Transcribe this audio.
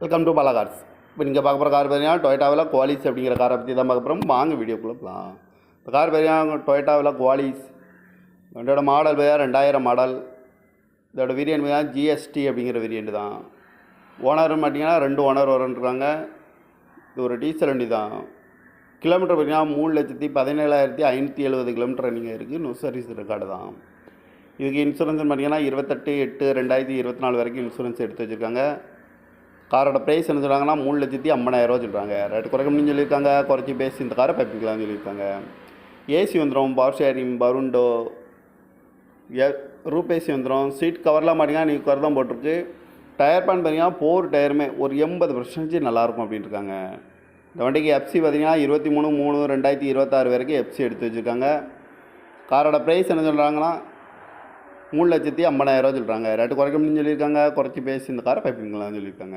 Welcome to Bala cars இப்போ நீங்கள் பார்க்க போகிற கார் பார்த்தீங்கன்னா டொயட்டாவில் குவாலிஸ் அப்படிங்கிற காரை பற்றி தான் பார்க்க போகிறோம் வாங்க வீடியோக்குள்ளே போகலாம் இப்போ கார் பார்த்தீங்கன்னா டொயட்டாவில் குவாலிஸ் இதோட மாடல் பார்த்தீங்கன்னா ரெண்டாயிரம் மாடல் இதோட வேரியன்ட் பார்த்தீங்கன்னா ஜிஎஸ்டி அப்படிங்கிற வேரியன்ட் தான். ஓனர் பார்த்தீங்கன்னா ரெண்டு ஓனர் வரன்றாங்க இது ஒரு டீசல் வண்டி தான். கிலோமீட்டர் பார்த்தீங்கன்னா மூணு லட்சத்தி பதினேழாயிரத்தி ஐநூற்றி எழுபது கிலோமீட்டர் நீங்கள் இருக்குது நோ சர்வீஸ் ரெக்கார்டு தான். இதுக்கு இன்சூரன்ஸ் பார்த்தீங்கன்னா இருபத்தெட்டு எட்டு ரெண்டாயிரத்தி இருபத்தி நாலு வரைக்கும் இன்சூரன்ஸ் எடுத்து வச்சுருக்காங்க. காரோட ப்ரைஸ் என்ன சொல்கிறாங்கன்னா மூணு லட்சத்தி ஐம்பதாயிரரூவா சொல்கிறாங்க ரேட்டு குறைக்க முடியும்னு சொல்லியிருக்காங்க. குறைச்சி பேசி இந்த காரை பைப்பிக்கலாம்னு சொல்லியிருக்காங்க. ஏசி வந்துடும் பவர் ஷேரிங் பருண்டோ ஏ ரூப் ஏசி வந்துடும் சீட் கவர்லாம் பார்த்தீங்கன்னா நீங்கள் கவர் தான் போட்டிருக்கு. டயர் பேன் பார்த்தீங்கன்னா போர் டயருமே ஒரு எண்பது பர்சன்டேஜ் நல்லாயிருக்கும் அப்படின்ட்டு இருக்காங்க இந்த வண்டிக்கு எஃப்சி பார்த்தீங்கன்னா இருபத்தி மூணு மூணு ரெண்டாயிரத்தி இருபத்தாறு வரைக்கும் எஃப்சி எடுத்து வச்சுருக்காங்க. காரோட ப்ரைஸ் என்ன சொல்கிறாங்கன்னா மூணு லட்சத்தி ஐம்பதாயிரரூவா சொல்கிறாங்க ரேட்டு குறைக்க முடியும்னு சொல்லியிருக்காங்க. குறைச்சி பேசி இந்த காரை பைப்பிங்களான்னு சொல்லியிருக்காங்க.